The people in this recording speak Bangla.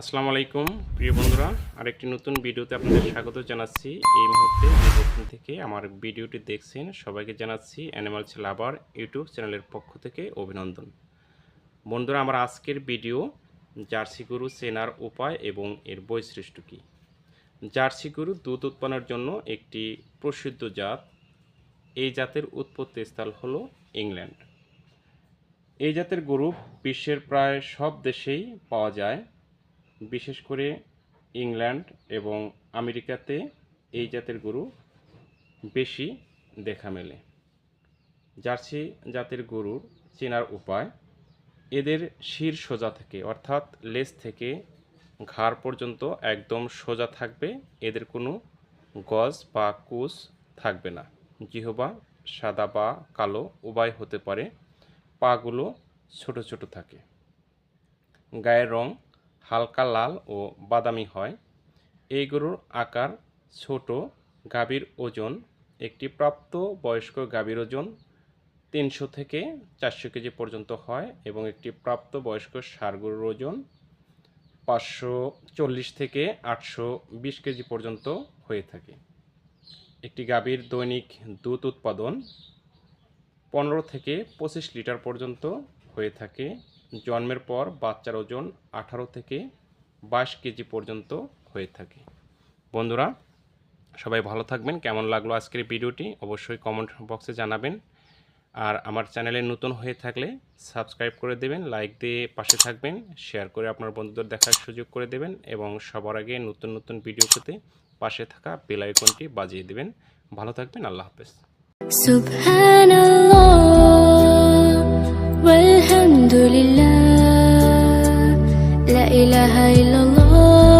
আসসালামু আলাইকুম, প্রিয় বন্ধুরা। আরেকটি নতুন ভিডিওতে আপনাদের স্বাগত জানাচ্ছি। এই মুহূর্তে যেখান থেকে আমার ভিডিওটি দেখছেন, সবাইকে জানাচ্ছি অ্যানিমালস লাভার ইউটিউব চ্যানেলের পক্ষ থেকে অভিনন্দন। বন্ধুরা, আমার আজকের ভিডিও জার্সি গরু চেনার উপায় এবং এর বৈশিষ্ট্য কী? জার্সি গরু দুধ উৎপাদনের জন্য একটি প্রসিদ্ধ জাত। এই জাতের উৎপত্তি স্থল হলো ইংল্যান্ড। এই জাতের গরু বিশ্বের প্রায় সব দেশেই পাওয়া যায়। বিশেষ করে ইংল্যান্ড এবং আমেরিকাতে এই জাতের গরু বেশি দেখা মেলে। জার্সি জাতের গরুর চেনার উপায়, এদের শির সোজা থেকে অর্থাৎ লেজ থেকে ঘাড় পর্যন্ত একদম সোজা থাকবে, এদের কোনো গজ বা কুচ থাকবে না। জিহবা, সাদা বা কালো উভয় হতে পারে পাগুলো ছোট ছোট থাকে। গায়ের রং হালকা লাল ও বাদামি হয়। এই গরুর আকার ছোট, গাভীর ওজন, একটি প্রাপ্ত বয়স্ক গাভীর ওজন তিনশো থেকে চারশো কেজি পর্যন্ত হয় এবং একটি প্রাপ্ত বয়স্ক গরুর ওজন পাঁচশো চল্লিশ থেকে আটশো বিশ কেজি পর্যন্ত হয়ে থাকে। একটি গাভীর দৈনিক দুধ উৎপাদন পনেরো থেকে পঁচিশ লিটার পর্যন্ত হয়ে থাকে। জন্মের পর বাচ্চার ওজন আঠারো থেকে বাইশ কেজি পর্যন্ত হয়ে থাকে। বন্ধুরা, সবাই ভালো থাকবেন। কেমন লাগল আজকের ভিডিওটি অবশ্যই কমেন্ট বক্সে জানাবেন। আর আমার চ্যানেলে নতুন হয়ে থাকলে সাবস্ক্রাইব করে দেবেন লাইক দিয়ে পাশে থাকবেন শেয়ার করে আপনার বন্ধুদের দেখার সুযোগ করে দেবেন এবং সবার আগে নতুন নতুন ভিডিও পেতে পাশে থাকা বেল আইকনটি বাজিয়ে দেবেন। ভালো থাকবেন, আল্লাহ হাফেজ। সুবহানাল্লাহ। ilaha illallah